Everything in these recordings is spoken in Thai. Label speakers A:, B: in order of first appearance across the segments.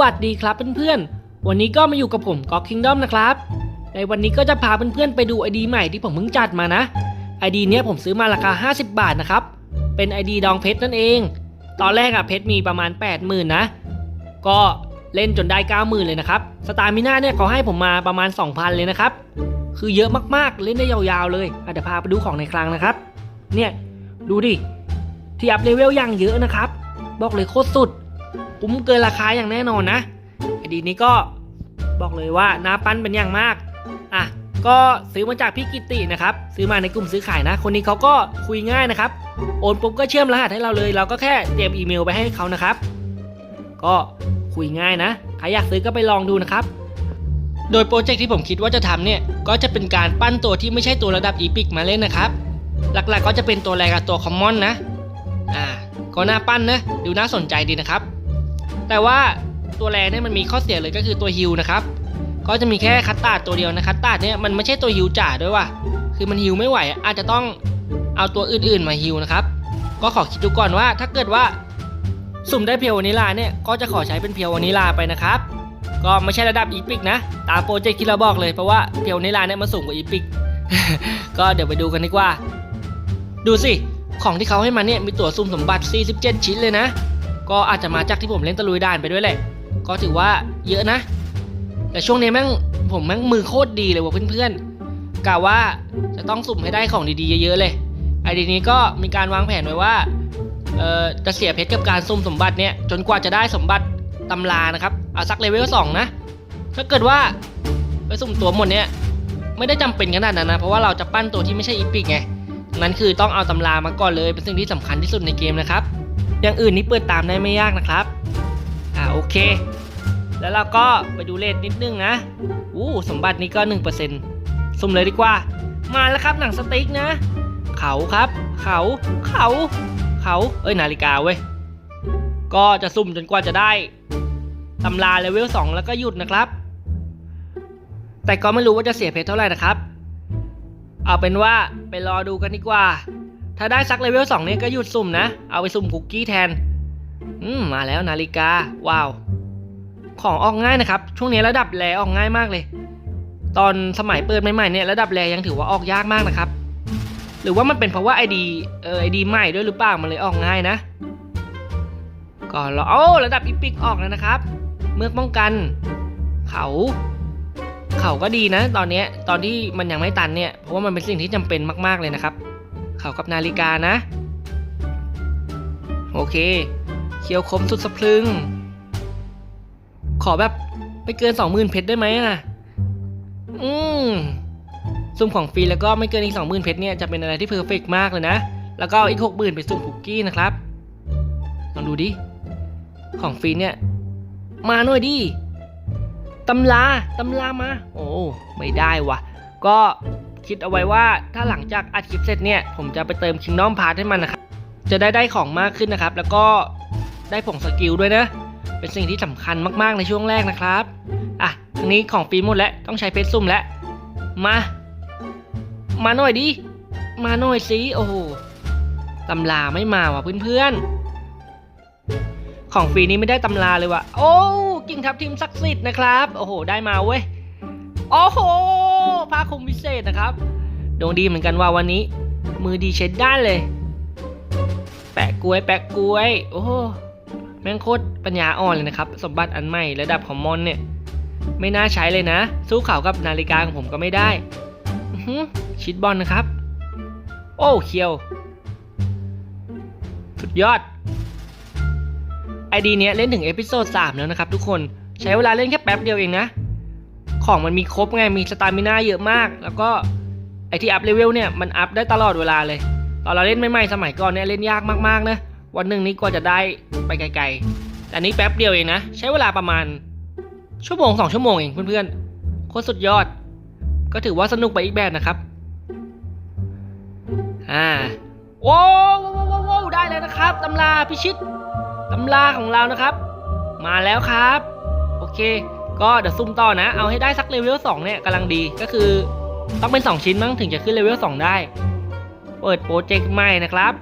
A: วัสดีครับเพื่อนๆ วันนี้ก็มาอยู่กับผมก็คิงดอมนะครับ ในวันนี้ก็จะพาเพื่อนๆไปดูไอดีใหม่ที่ผมเพิ่งจัดมานะไอดีเนี้ยผมซื้อมาราคา 50 บาทนะครับ เป็นไอดีดองเพชรนั่นเอง ตอนแรกอะเพชรมีประมาณ 80,000 นะ ก็เล่นจนได้ 90,000 เลยนะครับ สตาร์มิน่าเนี่ยเขาให้ผมมาประมาณ 2,000 เลยนะครับ คือเยอะมากๆ เล่นได้ยาวๆเลยอะเดี๋ยวพาไปดูของในคลังนะครับ เนี่ยดูดิที่อัพเลเวลอย่างเยอะนะครับ บอกเลยโคตรสุด คุ้มเกินราคาอย่างแน่นอนนะ ไอดีนี้ก็บอกเลยว่าน่าปั้นเป็นอย่างมาก อะ ก็ซื้อมาจากพี่กิตตินะครับ ซื้อมาในกลุ่มซื้อขายนะ คนนี้เขาก็คุยง่ายนะครับ โอนปุ๊บก็เชื่อมรหัสให้เราเลย เราก็แค่เตรียมอีเมลไปให้เขานะครับ ก็คุยง่ายนะ ใครอยากซื้อก็ไปลองดูนะครับ โดยโปรเจกต์ที่ผมคิดว่าจะทำเนี่ย ก็จะเป็นการปั้นตัวที่ไม่ใช่ตัวระดับอีพิกมาเล่นนะครับ หลักๆก็จะเป็นตัวแรงกับตัวคอมมอนนะ อ่า ก็น่าปั้นนะ ดูน่าสนใจดีนะครับ แต่ว่าตัวแรเนี่ยมันมีข้อเสียเลยก็คือตัวฮิวนะครับ ก็จะมีแค่คัตตาตัวเดียวนะคัตตาเนี่ยมันไม่ใช่ตัวฮิวจ๋าด้วยว่ะ คือมันฮิวไม่ไหว อาจจะต้องเอาตัวอื่นๆมาฮิวนะครับ ก็ขอคิดดูก่อนว่าถ้าเกิดว่าสุ่มได้เพียววานิลาเนี่ยก็จะขอใช้เป็นเพียววานิลาไปนะครับ ก็ไม่ใช่ระดับอีพิกนะ ตามโปรเจกต์ที่เราบอกเลยเพราะว่าเพียววานิลาเนี่ยมันสูงกว่าอีพิก ก็เดี๋ยวไปดูกันดีกว่า ดูสิ ของที่เขาให้มาเนี่ยมีตั๋วซุ่มสมบัติ 47 ชิ้นเลยนะ ก็อาจจะมาจากที่ผมเล่นตะลุยด่านไปด้วยแหละ ก็ถือว่าเยอะนะ แต่ช่วงนี้แม่งผมแม่งมือโคตรดีเลยว่ะเพื่อนๆกะว่าจะต้องสุ่มให้ได้ของดีๆเยอะๆเลยไอเดียนี้ก็มีการวางแผนไว้ว่าเอ่อจะเสียเพชรกับการซุ่มสมบัติเนี่ยจนกว่าจะได้สมบัติตำรานะครับเอาสักเลเวล2นะถ้าเกิดว่าไปสุ่มตัวหมดเนี่ยไม่ได้จำเป็นขนาดนั้นนะเพราะว่าเราจะปั้นตัวที่ไม่ใช่อีพิกไงนั้นคือต้องเอาตำรามาก่อนเลยเป็นสิ่งที่สำคัญที่สุดในเกมนะครับ อย่างอื่นนี่เปิดตามได้ไม่ยากนะครับ อ่าโอเค แล้วเราก็ไปดูเลทนิดนึงนะอู้สมบัตินี้ก็1%สุ่มเลยดีกว่า มาแล้วครับหนังสติ๊กนะ เขาครับ เขาเขา เขาเอ้ยนาฬิกาเว้ยก็จะสุ่มจนกว่าจะได้ตำราเลเวล2แล้วก็หยุดนะครับ แต่ก็ไม่รู้ว่าจะเสียเพชรเท่าไหร่นะครับ เอาเป็นว่าไปรอดูกันดีกว่า ถ้าได้สักเลเวล2นี่ก็หยุดสุ่มนะ เอาไปสุ่มคุกกี้แทน อืมมาแล้วนาฬิกา ว้าว ของออกง่ายนะครับ ช่วงนี้ระดับแรออกง่ายมากเลย ตอนสมัยเปิดใหม่ๆเนี่ยระดับแรยังถือว่าออกยากมากนะครับ หรือว่ามันเป็นเพราะว่าไอดีเออไอดีใหม่ด้วยหรือเปล่ามันเลยออกง่ายนะก็รอโอ้ระดับอีพิกออกแล้วนะครับ เมื่อป้องกัน เขาเขาก็ดีนะ ตอนนี้ตอนที่มันยังไม่ตันเนี่ยเพราะว่ามันเป็นสิ่งที่จำเป็นมาก ๆเลยนะครับ เขากับนาฬิกานะ โอเค เคียวคมสุดสะพรึง ขอแบบไม่เกิน20,000เพชรได้ไหมอะ อืมซุ่มของฟรีแล้วก็ไม่เกินอีก20,000เพชรเนี่ยจะเป็นอะไรที่เพอร์เฟกมากเลยนะ แล้วก็อีก60,000ไปซุ่มคุกกี้นะครับลองดูดิ ของฟรีเนี่ย มาหน่อยดิตำราตำรามา โอ้ ไม่ได้วะ ก็ คิดเอาไว้ว่า ถ้าหลังจากอัดคลิปเสร็จเนี่ย ผมจะไปเติม Kingdom Pass ให้มันนะครับ จะได้ได้ของมากขึ้นนะครับ แล้วก็ได้ผงสกิลด้วยนะ เป็นสิ่งที่สำคัญมากๆในช่วงแรกนะครับ อะทีนี้ของฟรีหมดแล้วต้องใช้เพชรซุ่มแล้ว มา มาหน่อยดิ มาหน่อยสิโอ้โหตำราไม่มาว่ะเพื่อนๆ ของฟรีนี้ไม่ได้ตำราเลยว่ะ โอ้กิ่งทับทิมศักดิ์สิทธิ์นะครับ โอ้โห ได้มาเว้ย โอ้โหผ้าคลุมพิเศษนะครับดวงดีเหมือนกันว่าวันนี้ มือดีเช็ดด้านเลย แปะกล้วย แปะกล้วย โอ้โหแม่งโคตรปัญญาอ่อนเลยนะครับ สมบัติอันใหม่ระดับของมอนเนี่ย ไม่น่าใช้เลยนะ สู้เขากับนาฬิกาของผมก็ไม่ได้ชิดบอลนะครับ โอ้เคียว สุดยอดไอดีเนี้ยเล่นถึงเอพิโซด3แล้วนะครับทุกคนใช้เวลาเล่นแค่แป๊บเดียวเองนะ ของมันมีครบไงมีสตามิน่าเยอะมาก แล้วก็ไอที่อัพเลเวลเนี่ยมันอัพได้ตลอดเวลาเลย ตอนเราเล่นใหม่ๆสมัยก่อนเนี่ยเล่นยากมากๆนะวันหนึ่งนี้กว่าจะได้ไปไกลๆ แต่นี้แป๊บเดียวเองนะ ใช้เวลาประมาณ ชั่วโมงสองชั่วโมงเองเพื่อนๆโคตรสุดยอด ก็ถือว่าสนุกไปอีกแบบนะครับอ่าโว้วโว้โว้ได้แล้วนะครับตำราพิชิตตำราของเรานะครับ มาแล้วครับ โอเค ก็เดี๋ยวซุ่มต่อนะ เอาให้ได้สักเลเวล2เนี่ยกำลังดีก็คือต้องเป็น 2 ชิ้นมั้งถึงจะขึ้นเลเวล2ได้ เปิดโปรเจกต์ใหม่นะครับ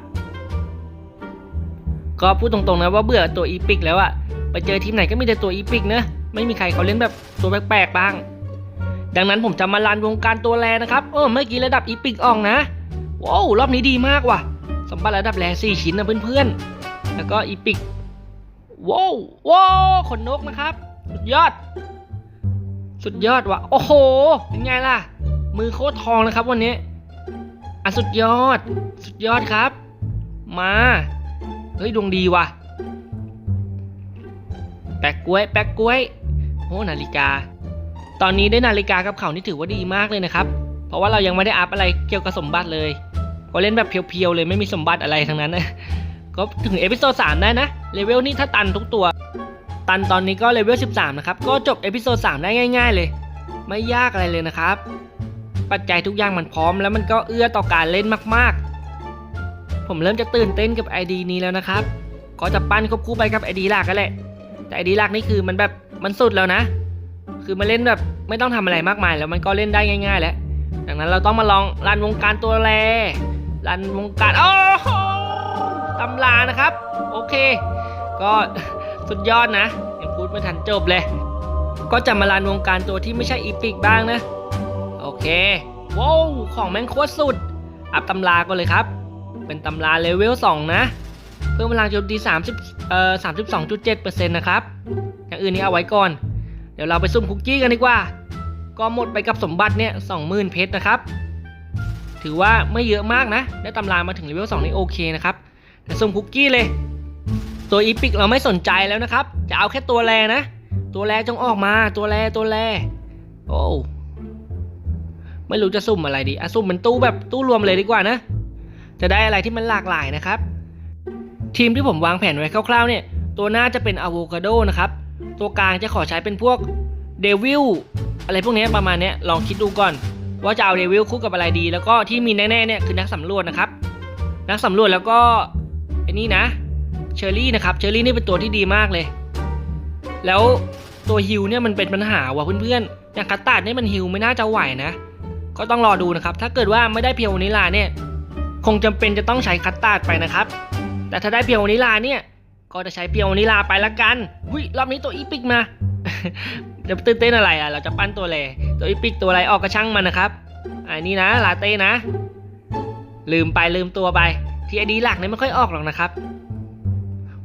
A: ก็พูดตรงๆนะว่าเบื่อตัวอีพิกแล้วอะไปเจอทีมไหนก็มีแต่ตัวอีพิกเนอะไม่มีใครเขาเล่นแบบตัวแปลกๆบ้าง ดังนั้นผมจะมาลันวงการตัวแรนะครับเออเมื่อกี้ระดับอีพิกออกนะว้าวรอบนี้ดีมากว่ะ สมบัติระดับแรสี่ชิ้นนะเพื่อนๆแล้วก็อีพิกว้าวว้าวขนนกนะครับ สุดยอด สุดยอดว่ะ โอ้โห เป็นไงล่ะ มือโคตรทองนะครับวันนี้ อะสุดยอด สุดยอดครับ มา เฮ้ยดวงดีว่ะ แปะกล้วย แปะกล้วยโอ้นาฬิกา ตอนนี้ได้นาฬิกากับเขานี่ถือว่าดีมากเลยนะครับ เพราะว่าเรายังไม่ได้อัพอะไรเกี่ยวกับสมบัติเลยก็เล่นแบบเพียวๆเลยไม่มีสมบัติอะไรทั้งนั้นนะก็ถึงเอพิโซด3ได้นะ เลเวลนี่ถ้าตันทุกตัว ตันตอนนี้ก็เลเวล 13 นะครับ ก็จบเอพิโซด 3 ได้ง่าย ๆ เลย ไม่ยากอะไรเลยนะครับ ปัจจัยทุกอย่างมันพร้อมแล้วมันก็เอื้อต่อการเล่นมากๆ ผมเริ่มจะตื่นเต้นกับ ID นี้แล้วนะครับ ก็จะปั้นควบคู่ไปกับ ID หลักกันแหละ แต่ ID หลักนี่คือมันแบบมันสุดแล้วนะ คือมาเล่นแบบไม่ต้องทำอะไรมากมาย แล้วมันก็เล่นได้ง่าย ๆ แล้ว ดังนั้นเราต้องมาลองรันวงการตัวแรรันวงการโอ้โหตำรานะครับ โอเค ก็ สุดยอดนะยังพูดไม่ทันจบเลย ก็จะมารันวงการตัวที่ไม่ใช่อีพิกบ้างนะ โอเคว้าวของแม่งโคตรสุด อัพตำราก็เลยครับ เป็นตำราเลเวล2นะ เพิ่มพลังโจมตี30เอ่อ32.7%นะครับ อย่างอื่นนี้เอาไว้ก่อน เดี๋ยวเราไปซุ่มคุกกี้กันดีกว่า ก็หมดไปกับสมบัติเนี่ย20,000เพชรนะครับ ถือว่าไม่เยอะมากนะ ได้ตำรามาถึงเลเวล2นี่โอเคนะครับแต่ซุ่มคุกกี้เลย ตัวอีพิกเราไม่สนใจแล้วนะครับ จะเอาแค่ตัวแรนะ ตัวแรจงออกมาตัวแรตัวแรโอ้ไม่รู้จะซุ่มอะไรดีอะซุ่มเป็นตู้แบบตู้รวมเลยดีกว่านะ จะได้อะไรที่มันหลากหลายนะครับ ทีมที่ผมวางแผนไว้คร่าวๆเนี่ย ตัวหน้าจะเป็นอะโวคาโดนะครับ ตัวกลางจะขอใช้เป็นพวกเดวิลอะไรพวกนี้ประมาณเนี้ยลองคิดดูก่อน ว่าจะเอาเดวิลคู่กับอะไรดี แล้วก็ที่มีแน่ๆเนี่ยคือนักสำรวจนะครับ นักสำรวจแล้วก็ไอ้นี่นะ เชอรี่นะครับ เชอรี่นี่เป็นตัวที่ดีมากเลย แล้วตัวฮิวเนี่ยมันเป็นปัญหาว่ะเพื่อนๆ อย่างคัตตาร์ดเนี่ยมันฮิวไม่น่าจะไหวนะ ก็ต้องรอดูนะครับ ถ้าเกิดว่าไม่ได้เพียววานิลาเนี่ย คงจำเป็นจะต้องใช้คัตตาร์ดไปนะครับ แต่ถ้าได้เพียววานิลาเนี่ยก็จะใช้เพียววานิลาไปละกันหุยรอบนี้ตัวอีพิกมา เดี๋ยวตื่นเต้นอะไรอะ เราจะปั้นตัวแลตัวอีพิกตัวอะไรออกกระช่างมันนะครับอันนี้นะลาเต้นะ ลืมไปลืมตัวไปทีไอดีหลักเนี่ยไม่ค่อยออกหรอกนะครับ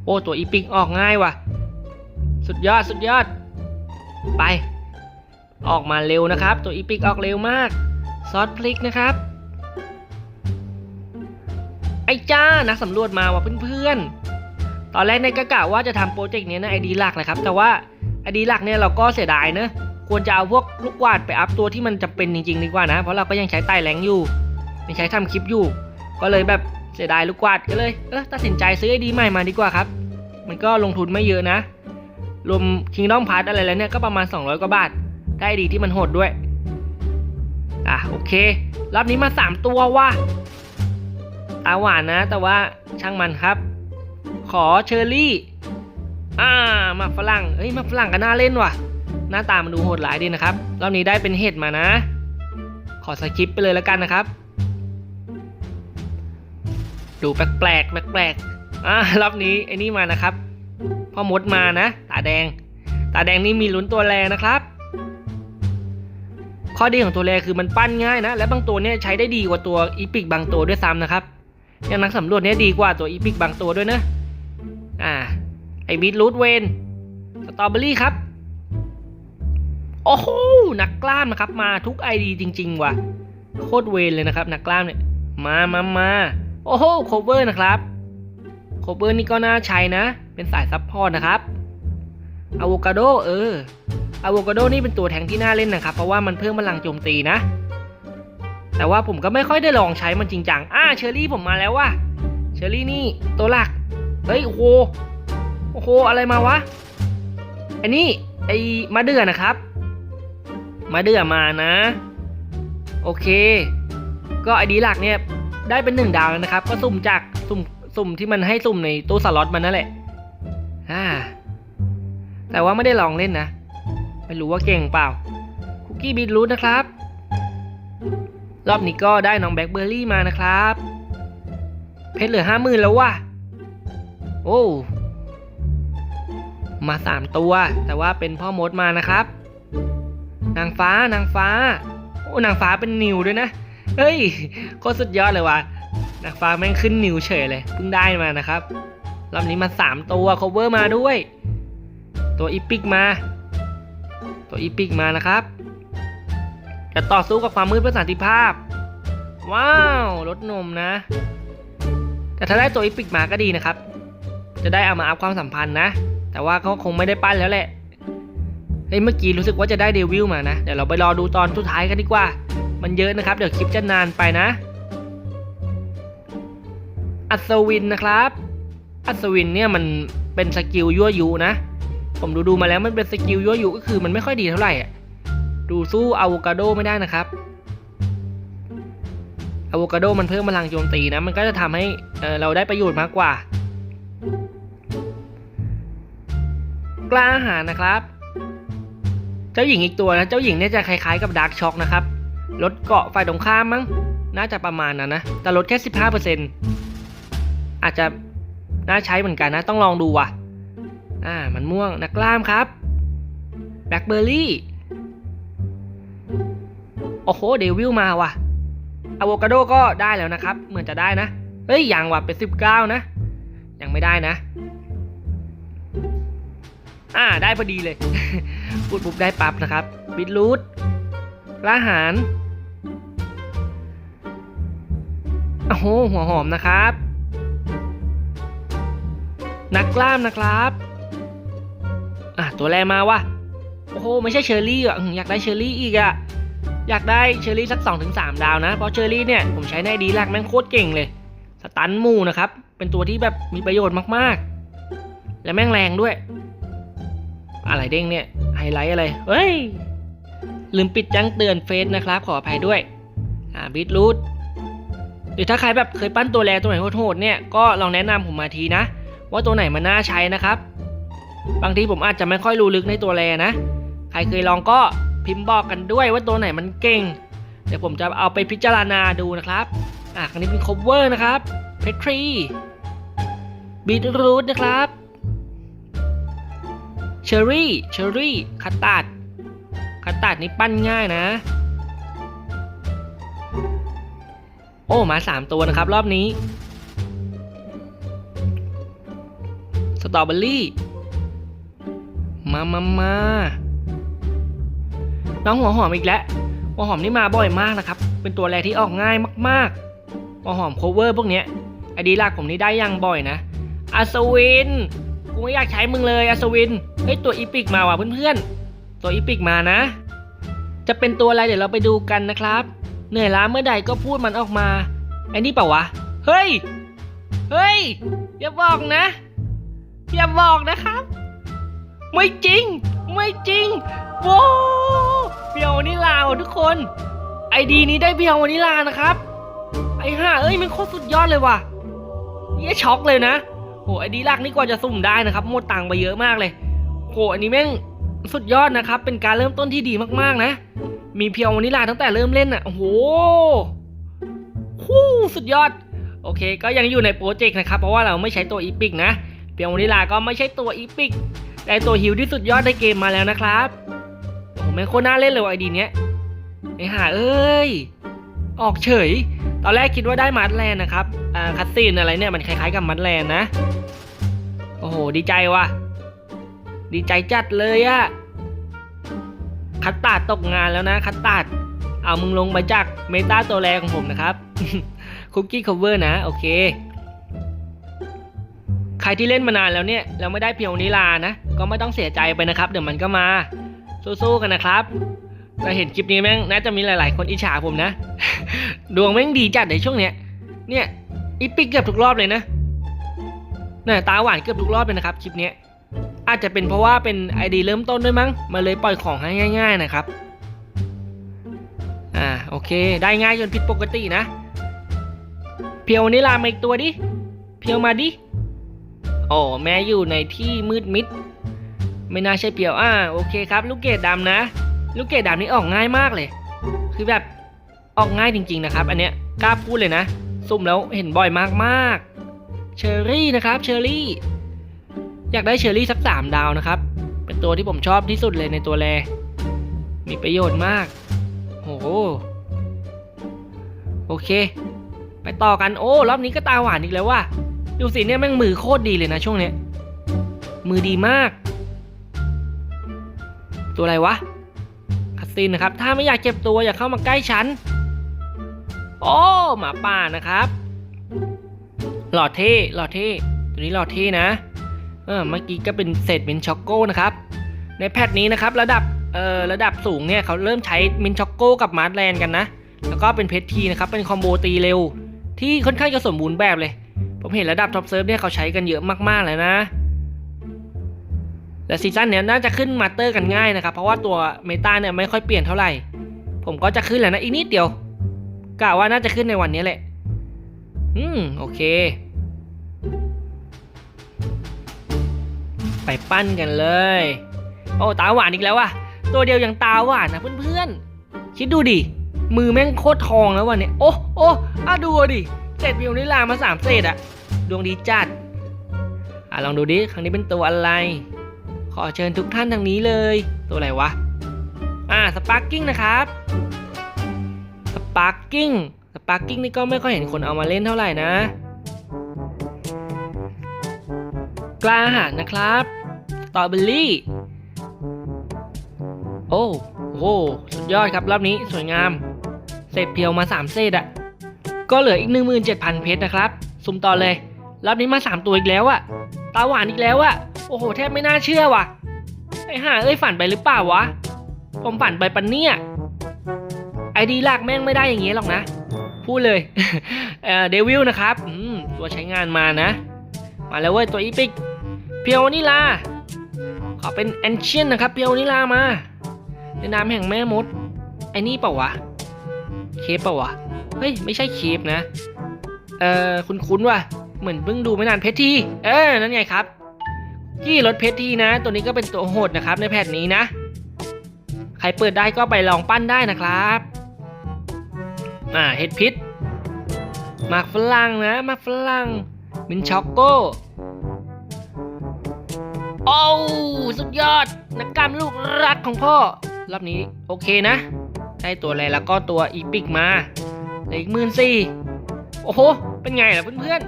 A: โอ้ตัวอีพิกออกง่ายว่ะ สุดยอดสุดยอด ไป ออกมาเร็วนะครับ ตัวอีพิกออกเร็วมาก ซอสพลิกนะครับ ไอ้จ้านักสำรวจมาว่ะเพื่อนๆ ตอนแรกเนี่ยก็กะว่าจะทำโปรเจกต์เนี้ยนะไอดีหลักเลยครับ แต่ว่าไอดีหลักเนี่ยเราก็เสียดายเนะควรจะเอาพวกลูกกวาดไปอัพตัวที่มันจะเป็นจริงๆดีกว่านะ เพราะเราก็ยังใช้ไต่แรงอยู่ยังใช้ทำคลิปอยู่ ก็เลยแบบ เสียดายลูกกวาดก็เลยเออตัดสินใจซื้อไอดีใหม่มาดีกว่าครับ มันก็ลงทุนไม่เยอะนะ รวม Kingdom p a s s อะไรแล้วเนี่ยก็ประมาณ 200 กว่าบาท ได้ดีที่มันโหดด้วย อะโอเค รอบนี้มา 3 ตัวว่ะตาหวานนะ แต่ว่าช่างมันครับ ขอเชอร์รี่ อ่ามักฝรั่งเฮ้ยมักฝรั่งก็น่าเล่นว่ะ หน้าตามันดูโหดหลายดีนะครับ รอบนี้ได้เป็นเห็ดมานะ ขอสกิปไปเลยแล้วกันนะครับ ดูแปลกแปลกอ่ารอบนี้ไอ้นี่มานะครับ พ่อมดมานะ ตาแดง ตาแดงนี่มีลุ้นตัวแรนะครับ ข้อดีของตัวแรคือมันปั้นง่ายนะ และบางตัวเนี่ยใช้ได้ดีกว่าตัวอีพิกบางตัวด้วยซ้ำนะครับ อย่างนักสำรวจเนี่ยดีกว่าตัวอีพิกบางตัวด้วยนะ อ่า ไอบีทรูทเวนสตรอเบอรี่ครับ โอ้โห นักกล้ามนะครับ มาทุกไอดีจริง ๆ ว่ะ โคตรเวนเลยนะครับ นักกล้ามเนี่ย มามามา โอ้โหโคเวอร์นะครับโคเบอร์นี่ก็น่าใช้นะ เป็นสายซับพอร์ตนะครับอะโวคาโดเอออะโวคาโดนี่เป็นตัวแทงที่น่าเล่นนะครับ เพราะว่ามันเพิ่มพลังโจมตีนะ แต่ว่าผมก็ไม่ค่อยได้ลองใช้มันจริงจังอ่าเชอรี่ผมมาแล้วว่ะเชอรี่นี่ตัวหลักเฮ้ยโอ้โหโอ้โหอะไรมาวะอันนี้ไอ้มาเดือนะครับ มาเดือมานะ โอเค ก็ไอดีหลักเนี่ย ได้เป็นหนึ่งดาวแล้วนะครับ ก็สุ่มจากสุ่มสุ่มที่มันให้สุ่มในตู้สล็อตมันนั่นแหละอ่าแต่ว่าไม่ได้ลองเล่นนะ ไม่รู้ว่าเก่งเปล่า คุกกี้บีทรูทนะครับ รอบนี้ก็ได้น้องแบล็คเบอร์รี่มานะครับ เพชรเหลือห้าหมื่นแล้วว่ะ โอ้มาสามตัว แต่ว่าเป็นพ่อมดมานะครับ นางฟ้านางฟ้า โอ้นางฟ้าเป็นนิวด้วยนะ เฮ้ยโคตรสุดยอดเลยว่ะนางฟ้าแม่งขึ้นนิวเฉยเลยเพิ่งได้มานะครับรอบนี้มาสามตัว cover มาด้วย ตัวอีพิกมา ตัวอีพิกมานะครับ จะต่อสู้กับความมืดเพื่อสันติภาพ ว้าวลดนมนะ แต่ถ้าได้ตัวอีพิกมาก็ดีนะครับ จะได้เอามาอัพความสัมพันธ์นะ แต่ว่าเขาคงไม่ได้ปั้นแล้วแหละเฮ้ยเมื่อกี้รู้สึกว่าจะได้เดวิลมานะ เดี๋ยวเราไปรอดูตอนสุดท้ายกันดีกว่า มันเยอะนะครับ เดี๋ยวคลิปจะนานไปนะ อัศวินนะครับ อัศวินเนี่ยมันเป็นสกิลยั่วยุนะ ผมดูดูมาแล้วมันเป็นสกิลยั่วยุก็คือมันไม่ค่อยดีเท่าไหร่อะ ดูสู้อะโวคาโดไม่ได้นะครับอะโวคาโดมันเพิ่มพลังโจมตีนะ มันก็จะทำให้เราได้ประโยชน์มากกว่า กล้าอาหารนะครับ เจ้าหญิงอีกตัวนะ เจ้าหญิงเนี่ยจะคล้ายๆกับดาร์กช็อคนะครับ ลดเกาะฝ่ายตรงข้ามมั้ง น่าจะประมาณนั้นนะ แต่ลดแค่ 15%อาจจะน่าใช้เหมือนกันนะ ต้องลองดูว่ะ อ่า มันม่วงนักกล้ามครับ แบล็คเบอร์รี่ โอ้โห เดวิลมาว่ะอะโวคาโดก็ได้แล้วนะครับ เหมือนจะได้นะ เฮ้ย ยังว่ะ เป็น 19 นะ ยังไม่ได้นะ อ่า ได้พอดีเลย พูดปุ๊บได้ปั๊บนะครับบิดรูทกล้าหาร โอ้โหหัวหอมนะครับ นักกล้ามนะครับ อะตัวแรมาว่ะโอ้โหไม่ใช่เชอร์รี่อะอยากได้เชอร์รี่อีกอะอยากได้เชอร์รี่สัก 2-3 ดาวนะ เพราะเชอร์รี่เนี่ยผมใช้ในดีแลกแม่งโคตรเก่งเลย สตันมูนะครับ เป็นตัวที่แบบมีประโยชน์มากๆ และแม่งแรงด้วย อะไรเด้งเนี่ยไฮไลท์อะไรเฮ้ย ลืมปิดแจ้งเตือนเฟซนะครับ ขออภัยด้วย อ่าบีทรูท หรือถ้าใครแบบเคยปั้นตัวแรงตัวไหนโหดๆเนี่ยก็ลองแนะนำผมมาทีนะ ว่าตัวไหนมันน่าใช้นะครับ บางทีผมอาจจะไม่ค่อยรู้ลึกในตัวแรนะ ใครเคยลองก็พิมพ์บอกกันด้วยว่าตัวไหนมันเก่ง เดี๋ยวผมจะเอาไปพิจารณาดูนะครับอะครั้งนี้เป็น cover นะครับเพทรีบีทรูทนะครับเชอร์รี่เชอร์รี่คัตตาดคัตตาดนี่ปั้นง่ายนะ โอ้มาสามตัวนะครับ รอบนี้ สตรอเบอรี่ มามามาน้องหัวหอมอีกแล้ว หัวหอมนี่มาบ่อยมากนะครับ เป็นตัวแรกที่ออกง่ายมากๆ หัวหอมโคเวอร์พวกเนี้ยไอดีหลักผมนี่ได้ยังบ่อยนะอัศวิน กูไม่อยากใช้มึงเลยอัศวิน เฮ้ยตัวอีพิกมาว่ะเพื่อนๆ ตัวอีพิกมานะ จะเป็นตัวอะไรเดี๋ยวเราไปดูกันนะครับ เหนื่อยล้าเมื่อใดก็พูดมันออกมาไอ้นี่เปล่าวะ เฮ้ย เฮ้ย อย่าบอกนะ อย่าบอกนะครับ ไม่จริง ไม่จริงโว้เพียวนิลาทุกคนไอดีนี้ได้เพียวนิลานะครับ ไอห่าเอ้ยมันโคตรสุดยอดเลยว่ะเยี่ยช็อกเลยนะโหไอดีลักนี่กว่าจะสุ่มได้นะครับ หมดตังค์ไปเยอะมากเลยโหอันนี้แม่งสุดยอดนะครับ เป็นการเริ่มต้นที่ดีมากๆนะ มีเพียววานิลาตั้งแต่เริ่มเล่นอะ โอ้โหฮู้สุดยอด โอเค ก็ยังอยู่ในโปรเจกต์นะครับ เพราะว่าเราไม่ใช้ตัวอีพิกนะ เพียววานิลาก็ไม่ใช่ตัวอีพิกได้ตัวฮิวที่สุดยอดในเกมมาแล้วนะครับโอ้โหแม่งโคตรน่าเล่นเลยไอดีเนี้ยไอห่าเอ้ย ออกเฉย ตอนแรกคิดว่าได้มัดแลนด์นะครับ อ่าคัตซีนอะไรเนี่ยมันคล้ายๆกับมัดแลนด์นะ โอ้โห ดีใจว่ะ ดีใจจัดเลยอะ คัตตาตกงานแล้วนะคัตตาเอามึงลงมาจากเมตาตัวแรกของผมนะครับคุกกี้คัฟเวอร์นะ โอเค ใครที่เล่นมานานแล้วเนี่ยแล้วไม่ได้เพียวนิลานะ ก็ไม่ต้องเสียใจไปนะครับ เดี๋ยวมันก็มา สู้ๆกันนะครับแต่เห็นคลิปนี้แม่งน่าจะมีหลาย ๆ คนอิจฉาผมนะ ดวงแม่งดีจัดในช่วงเนี้ย เนี่ยอีปิกเกือบทุกรอบเลยนะเนี่ยตาหวานเกือบทุกรอบเลยนะครับคลิปเนี้ย อาจจะเป็นเพราะว่าเป็นไอดีเริ่มต้นด้วยมั้งมาเลยปล่อยของให้ง่าย ๆนะครับอ่าโอเค ได้ง่ายจนผิดปกตินะ เพียวนี่ลามาอีกตัวดิ เพียวมาดิโอ้แม่อยู่ในที่มืดมิด ไม่น่าใช่เพียวอ่าโอเคครับ ลูกเกดดำนะ ลูกเกดดำนี่ออกง่ายมากเลย คือแบบออกง่ายจริง ๆนะครับ อันเนี้ยกล้าพูดเลยนะ ซุ่มแล้วเห็นบ่อยมากๆเชอรี่นะครับเชอร์รี่ อยากได้เชอรี่สักสามดาวนะครับ เป็นตัวที่ผมชอบที่สุดเลยในตัวแรมีประโยชน์มาก โอ้โห โอเค ไปต่อกัน โอ้ รอบนี้ก็ตาหวานอีกแล้วว่ะ ดูสิเนี่ยแม่งมือโคตรดีเลยนะช่วงเนี้ย มือดีมาก ตัวอะไรวะ คัสซินนะครับ ถ้าไม่อยากเจ็บตัวอย่าเข้ามาใกล้ฉัน โอ้ หมาป่านะครับ หลอดเท่ หลอดเท่ ตัวนี้หลอดเท่นะ เออเมื่อกี้ก็เป็นเศษมินช็อกโก้นะครับ ในแพทนี้นะครับระดับเอ่อระดับสูงเนี่ยเขาเริ่มใช้มินช็อกโก้กับมาร์ทแลนด์กันนะ แล้วก็เป็นเพชรทีนะครับเป็นคอมโบตีเร็ว ที่ค่อนข้างจะสมบูรณ์แบบเลย ผมเห็นระดับท็อปเซิร์ฟเนี่ยเขาใช้กันเยอะมากๆเลยนะและซีซั่นเนี้ยน่าจะขึ้นมาสเตอร์กันง่ายนะครับ เพราะว่าตัวเมตาเนี่ยไม่ค่อยเปลี่ยนเท่าไหร่ ผมก็จะขึ้นแหล้วนะอีกนิดเดียวกะว่าน่าจะขึ้นในวันนี้แหละ อืมโอเค ไปปั้นกันเลย โอ้ตาหวานอีกแล้วว่ะ ตัวเดียวอยังตาหวานนะเพื่อนๆ คิดดูดิ มือแม่งโคตรทองแล้ววันนี้ โอ้โอ้อะดูดิเศษวิวนิลามาสามเศษอะดวงดีจัด อะลองดูดิ ครั้งนี้เป็นตัวอะไร ขอเชิญทุกท่านทางนี้เลย ตัวอะไรวะ อ่าสปาร์กิ้งนะครับสปาร์กิ้งสปาร์กิ้งนี่ก็ไม่ค่อยเห็นคนเอามาเล่นเท่าไหร่นะ กล้าหาญนะครับตรอเบอรี่ โอ้โหสุดยอดครับรอบนี้สวยงาม เศษเพียวมา 3 เศษอะก็เหลืออีก 17,000 เพชรนะครับ สุ่มต่อเลย รอบนี้มา 3 ตัวอีกแล้วอะตาหวานอีกแล้วอะโอ้โห แทบไม่น่าเชื่อว่ะ ไอ้ห่าเอ้ยฝันไปหรือเปล่าวะ ผมฝันไปปันเนี่ย ไอดีลักแม่งไม่ได้อย่างเงี้ยหรอกนะ พูดเลยเอ่อเดวิลนะครับอืมตัวใช้งานมานะ มาแล้วเว้ยตัวอีพิก เพียวนิลา ขอเป็นแอนเชียนนะครับ เพียวนิลามา ในนามแห่งแม่มด ไอ้นี่เปล่าวะ เคปเปล่าวะ เฮ้ย ไม่ใช่เคปนะ เอ่อ คุณคุ้นว่ะ เหมือนเพิ่งดูไม่นานเพชรที เออ นั่นไงครับ กี้รถเพชรทีนะ ตัวนี้ก็เป็นตัวโหดนะครับ ในแพทนี้นะ ใครเปิดได้ก็ไปลองปั้นได้นะครับ อ่า เห็ดพิษหมากฝรั่งนะหมากฝรั่งมินช็อกโก้ โอ้สุดยอด นักกล้ามลูกรักของพ่อ รอบนี้โอเคนะ ได้ตัวอะไรแล้วก็ตัวอีพิกมาเหลืออีกหมื่นสี่โอ้โห เป็นไงล่ะเพื่อน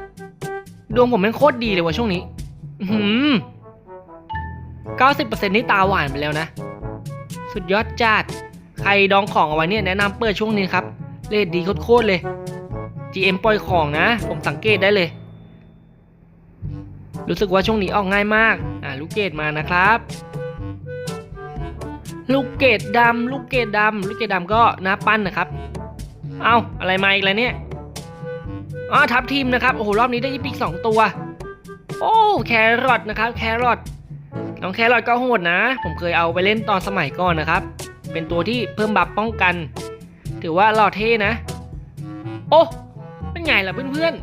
A: ๆ ดวงผมแม่งโคตรดีเลยว่ะช่วงนี้อือหืมเก้าสิบเปอร์เซ็นต์นี่ตาหวานไปแล้วนะ สุดยอดจัด ใครดองของเอาไว้เนี่ยแนะนำเปิดช่วงนี้ครับ เลทดีโคตรเลย GM ปล่อยของนะ ผมสังเกตได้เลย รู้สึกว่าช่วงนี้ออกง่ายมาก ลูกเกดมานะครับ ลูกเกดดำลูกเกดดำลูกเกดดำก็น้าปั้นนะครับ เอาอะไรมาอีกแล้วเนี่ยอ๋อทับทีมนะครับ โอ้โห รอบนี้ได้อีพิกสองตัว โอ้แครอทนะครับ แครอทน้องแครอทก็โหดนะ ผมเคยเอาไปเล่นตอนสมัยก่อนนะครับ เป็นตัวที่เพิ่มบัฟป้องกัน ถือว่าหล่อเท่นะ โอ้เป็นไงล่ะเพื่อน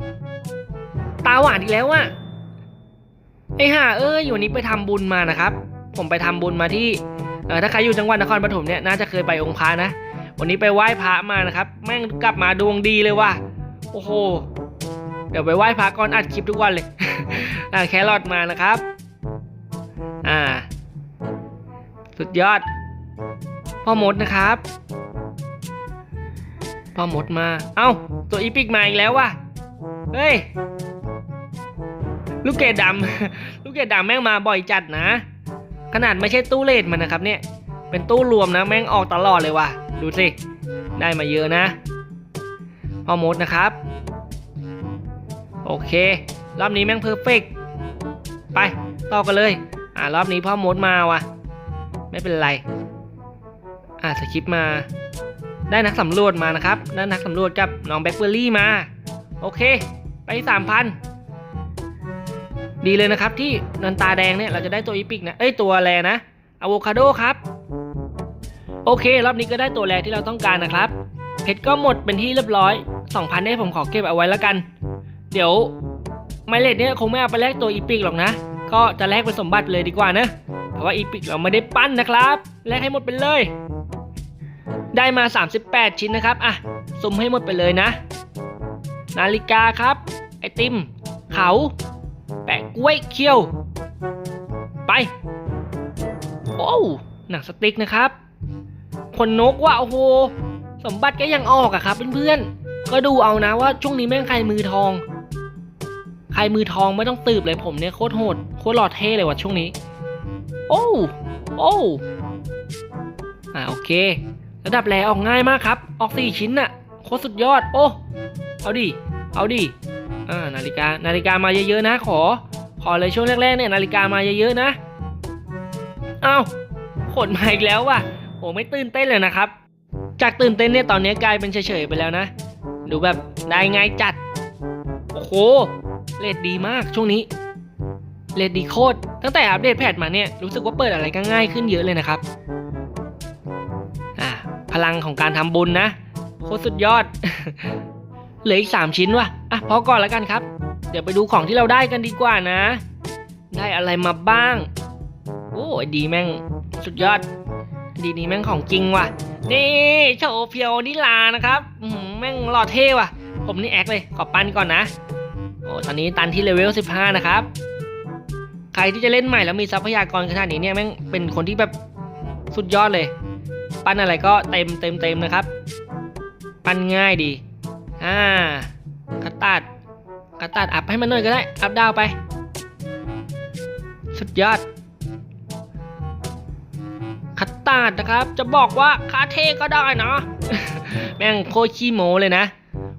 A: ๆ ตาหวานอีกแล้วอะ ไอ้ห่าเอ้ยอยู่นี้ไปทำบุญมานะครับ ผมไปทำบุญมาที่เออถ้าใครอยู่จังหวัดนครปฐมเนี่ยน่าจะเคยไปองค์พระนะ วันนี้ไปไหว้พระมานะครับ แม่งกลับมาดวงดีเลยว่ะโอ้โหเดี๋ยวไปไหว้พระก่อนอัดคลิปทุกวันเลยอ่าแครอทมานะครับ อ่า สุดยอด พ่อมดนะครับ พ่อมดมา เอ้า ตัวอีพิกมาอีกแล้วว่ะ เฮ้ย ลูกเกดดำลูกเกดดำแม่งมาบ่อยจัดนะ ขนาดไม่ใช่ตู้เลทมันนะครับเนี่ย เป็นตู้รวมนะแม่งออกตลอดเลยว่ะ ดูสิ ได้มาเยอะนะพ่อมดนะครับ โอเค รอบนี้แม่งเพอร์เฟกต์ไป ต่อกันเลย อ่ารอบนี้พ่อมดมาว่ะ ไม่เป็นไร อ่าสคริปมา ได้นักสำรวจมานะครับ ได้นักสำรวจกับน้องแบล็คเบอร์รี่มา โอเค ไปสามพัน ดีเลยนะครับที่นันตาแดงเนี่ยเราจะได้ตัวอีพิกนะเอ้ยตัวแรนะอะโวคาโดครับโอเค รอบนี้ก็ได้ตัวแรที่เราต้องการนะครับ เพชรก็หมดเป็นที่เรียบร้อย 2,000เนี่ยผมขอเก็บเอาไว้แล้วกัน เดี๋ยวไมเลดเนี่ยคงไม่เอาไปแลกตัวอีพิกหรอกนะ ก็จะแลกเป็นสมบัติเลยดีกว่านะ เพราะว่าอีพิกเราไม่ได้ปั้นนะครับ แลกให้หมดไปเลย ได้มา 38 ชิ้นนะครับ อะสุ่มให้หมดไปเลยนะ นาฬิกาครับ ไอติม เขา กล้วยเคี้ยว ไป โอ้หนังสติ๊กนะครับขนนกว่ะโอ้โห สมบัติก็ยังออกอะครับเพื่อนๆ ก็ดูเอานะว่าช่วงนี้แม่งใครมือทอง ใครมือทองไม่ต้องตืบเลยผมเนี่ยโคตรโหดโคตรหล่อเท่เลยว่ะช่วงนี้ โอ้ โอ้ อ่าโอเค ระดับแรออกง่ายมากครับ ออกสี่ชิ้นน่ะโคตรสุดยอด โอ้ เอาดิ เอาดิ อ่านาฬิกา นาฬิกามาเยอะๆนะขอ ขอเลยช่วงแรกๆเนี่ยนาฬิกามาเยอะๆนะ เอ้าขนมาอีกแล้วว่ะโหไม่ตื่นเต้นเลยนะครับ จากตื่นเต้นเนี่ยตอนนี้กลายเป็นเฉยๆไปแล้วนะ ดูแบบได้ไงายจัด โอ้โหเลดดีมากช่วงนี้เลดดีโคตรตั้งแต่อัปเดตแพทมาเนี่ยรู้สึกว่าเปิดอะไรก็ง่ายขึ้นเยอะเลยนะครับอ่าพลังของการทำบุญนะโคตรสุดยอดเหลืออีกสามชิ้นว่ะอะพอก่อนแล้วกันครับ เดี๋ยวไปดูของที่เราได้กันดีกว่านะ ได้อะไรมาบ้าง โอ้ยดีแม่งสุดยอด ดีนี้แม่งของจริงว่ะ นี่โชว์เพียวนิลานะครับแม่งหล่อเท่ว่ะ ผมนี่แอคเลยขอปั้นก่อนนะ โอ้ตอนนี้ตันที่เลเวล 15 นะครับ ใครที่จะเล่นใหม่แล้วมีทรัพยากรขนาดนี้เนี่ยแม่งเป็นคนที่แบบสุดยอดเลย ปั้นอะไรก็เต็มเต็มเต็มนะครับ ปั้นง่ายดีอ่าคัตตัด คัตตัดอัพให้มันหน่อยก็ได้ อัพดาวไป สุดยอดคัตตาดนะครับ จะบอกว่าคาเทก็ได้นะ แม่งโคตรขี้โมเลยนะ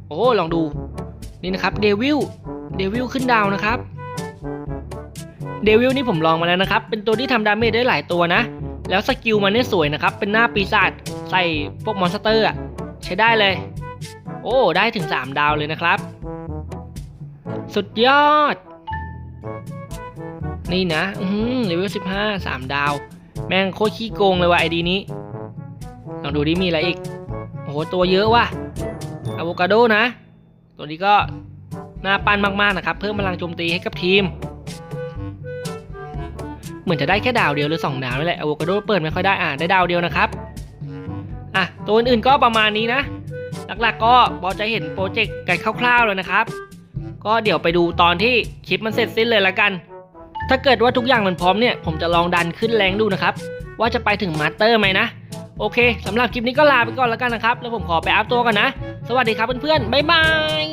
A: โอ้ลองดู นี่นะครับเดวิลเดวิลขึ้นดาวนะครับเดวิลนี่ผมลองมาแล้วนะครับ เป็นตัวที่ทำดาเมจได้หลายตัวนะ แล้วสกิลมันเนี่ยสวยนะครับ เป็นหน้าปีศาจใส่พวกมอนสเตอร์อะใช้ได้เลย โอ้ ได้ถึง 3 ดาวเลยนะครับ สุดยอด นี่นะ อืมเลเวล15 3ดาว แม่งโคตรขี้โกงเลยว่ะไอดีนี้ ลองดูดิมีอะไรอีก โอ้โห ตัวเยอะว่ะอะโวคาโดนะ ตัวนี้ก็น่าปั้นมากๆนะครับ เพิ่มพลังโจมตีให้กับทีม เหมือนจะได้แค่ดาวเดียวหรือ 2 ดาวนี่แหละอะโวคาโดเปิดไม่ค่อยได้อ่าได้ดาวเดียวนะครับ อะ ตัวอื่นๆก็ประมาณนี้นะ หลักๆก็พอจะเห็นโปรเจกต์กันคร่าวๆเลยนะครับ ก็เดี๋ยวไปดูตอนที่คลิปมันเสร็จสิ้นเลยละกัน ถ้าเกิดว่าทุกอย่างมันพร้อมเนี่ย ผมจะลองดันขึ้นแรงดูนะครับ ว่าจะไปถึงมาสเตอร์ไหมนะ โอเคสำหรับคลิปนี้ก็ลาไปก่อนแล้วกันนะครับ แล้วผมขอไปอัพตัวกันนะ สวัสดีครับเพื่อนๆบ๊ายบาย